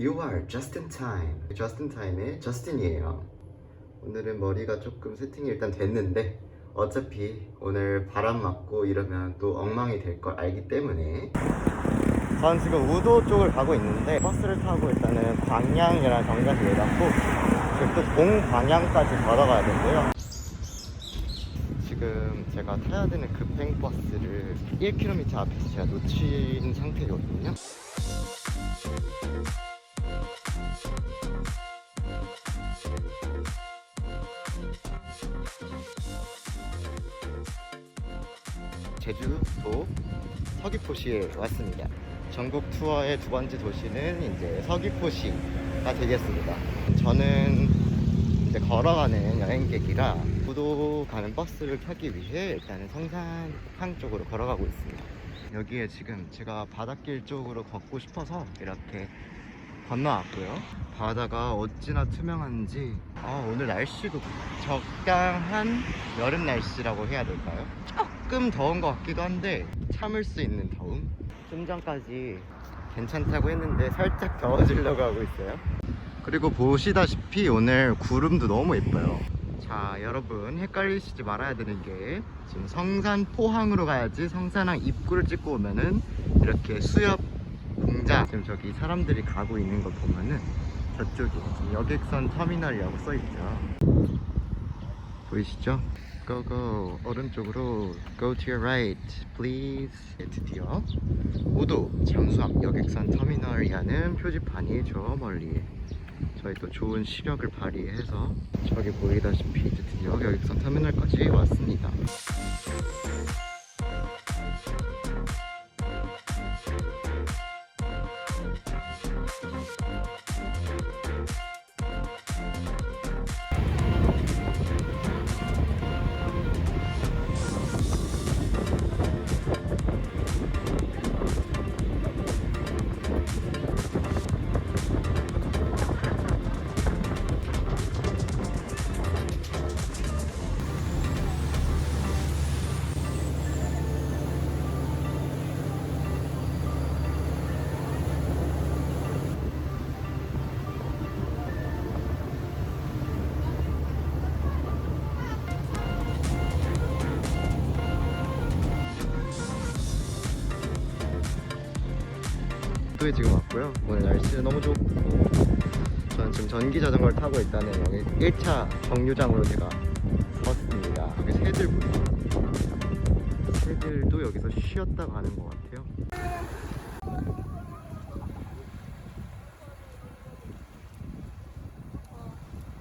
You are just in time. just in time의 저스틴이에요. 오늘은 머리가 조금 세팅이 일단 됐는데 어차피 오늘 바람 맞고 이러면 또 엉망이 될 걸 알기 때문에 저는 지금 우도 쪽을 가고 있는데 버스를 타고 일단은 광양이랑 정자에서 내렸고 지금 또 동광양까지 걸어가야 되고요. 지금 제가 타야 되는 급행 버스를 1km 앞에서 제가 놓친 상태거든요. 제주도 서귀포시에 왔습니다. 전국 투어의 두 번째 도시는 이제 서귀포시가 되겠습니다. 저는 이제 걸어가는 여행객이라 구도 가는 버스를 타기 위해 일단은 성산항 쪽으로 걸어가고 있습니다. 여기에 지금 제가 바닷길 쪽으로 걷고 싶어서 이렇게 건너왔고요. 바다가 어찌나 투명한지 아, 오늘 날씨도 적당한 여름 날씨라고 해야 될까요? 조금 더운 것 같기도 한데 참을 수 있는 더움. 좀 전까지 괜찮다고 했는데 살짝 더워지려고 하고 있어요. 그리고 보시다시피 오늘 구름도 너무 예뻐요. 자, 여러분 헷갈리시지 말아야 되는 게 지금 성산 포항으로 가야지 성산항 입구를 찍고 오면은 이렇게 수협 공장 지금 저기 사람들이 가고 있는 거 보면은 저쪽에 여객선 터미널이라고 써 있죠. 보이시죠? Go go 오른쪽으로 Go to your right please 드디어 우도 잠수함 여객선 터미널이라는 표지판이 저 멀리 저희 또 좋은 시력을 발휘해서 저기 보이다시피 드디어 여객선 터미널까지 왔습니다. 도에 지금 왔고요. 오늘 날씨는 너무 좋고 저는 지금 전기 자전거를 타고 있다는 여기 1차 정류장으로 제가 왔습니다. 여기 새들 보세요. 새들도 여기서 쉬었다 가는 것 같아요.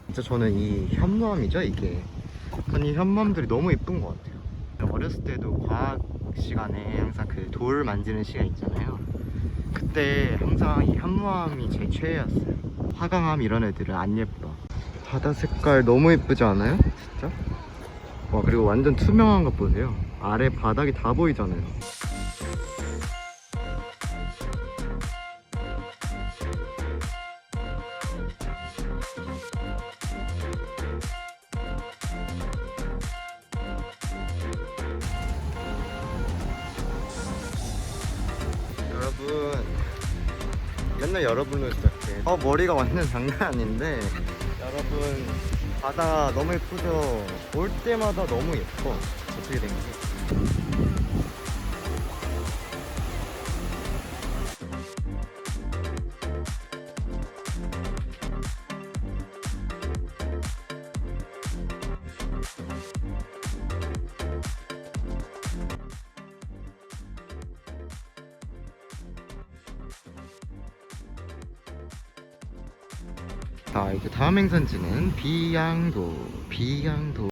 진짜 저는 이 현무암이죠 이게. 아니 현무암들이 너무 예쁜 것 같아요. 어렸을 때도 과학 시간에 항상 그 돌 만지는 시간 있잖아요. 그때 항상 이 현무암이 제 최애였어요. 화강암 이런 애들은 안 예뻐. 바다 색깔 너무 예쁘지 않아요? 진짜? 와 그리고 완전 투명한 것 보세요. 아래 바닥이 다 보이잖아요. 여러분 맨날 여러분으로 시작해 어 머리가 완전 장난 아닌데. 여러분. 바다 너무 예쁘죠? 올 때마다 너무 예뻐. 어떻게 된게 자 이제 다음 행선지는 비양도 비양도.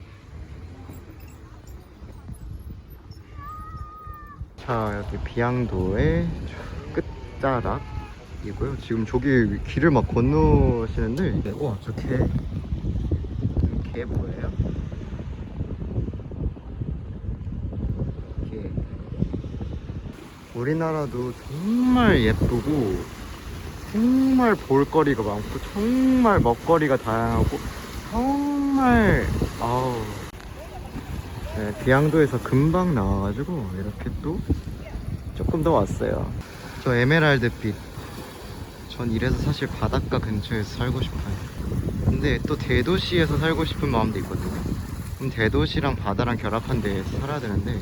자 여기 비양도의 끝자락이고요. 지금 저기 길을 막 건너시는데 와저 개, 개 뭐예요? 개. 우리나라도 정말 예쁘고 정말 볼거리가 많고 정말 먹거리가 다양하고 정말 아우 네, 비양도에서 금방 나와가지고 이렇게 또 조금 더 왔어요 저 에메랄드빛 전 이래서 사실 바닷가 근처에서 살고 싶어요. 근데 또 대도시에서 살고 싶은 마음도 있거든요. 그럼 대도시랑 바다랑 결합한 데에서 살아야 되는데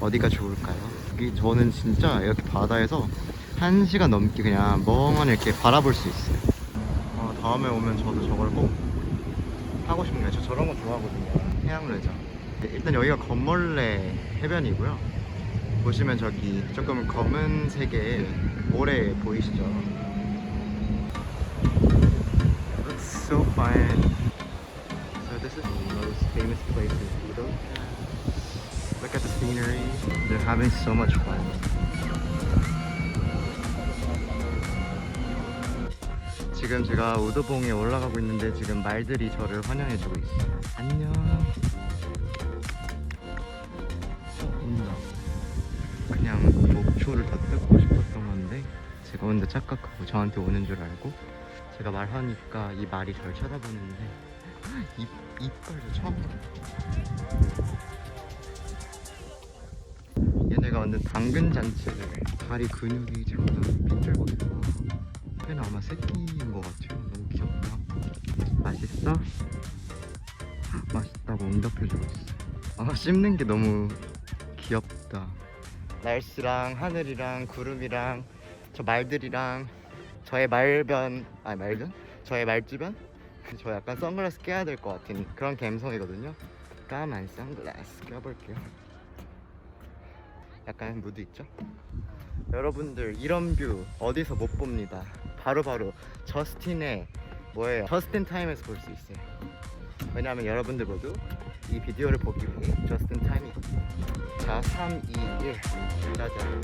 어디가 좋을까요? 여기 저는 진짜 이렇게 바다에서 한 시간 넘게 그냥 멍하니 이렇게 바라볼 수 있어요. 어, 다음에 오면 저도 저걸 꼭 하고 싶네요. 저 저런 거 좋아하거든요. 해양 레저. 일단 여기가 건멀레 해변이고요. 보시면 저기 조금 검은색의 모래 보이시죠? It's so fun. So this is the most famous place in Udo. Look at the scenery. They're having so much fun. 지금 제가 우도봉에 올라가고 있는데 지금 말들이 저를 환영해주고 있어요. 안녕. 어, 온다. 그냥 목초를 더 뜯고 싶었던 건데 제가 혼자 착각하고 저한테 오는 줄 알고 제가 말하니까 이 말이 저를 쳐다보는데 입, 이빨도 처음 봐. 얘네가 완전 당근 잔치를 다리 근육이 장난 있어 얘는 아마 새끼인 것 같아요 너무 귀엽다 맛있어? 맛있다고 응답해주고 있어 아 씹는 게 너무 귀엽다 날씨랑 하늘이랑 구름이랑 저 말들이랑 저의 말변 아니 말변? 저의 말주변? 저 약간 선글라스 껴야 될 것 같은 그런 감성이거든요 까만 선글라스 껴볼게요 약간 무드 있죠? 여러분들 이런 뷰 어디서 못 봅니다 바로바로 저스틴의 뭐예요? 저스틴 타임에서 볼 수 있어요. 왜냐하면 여러분들 모두 이 비디오를 보기 위해 저스틴 타임이거든요 자 3, 2, 1 짜잔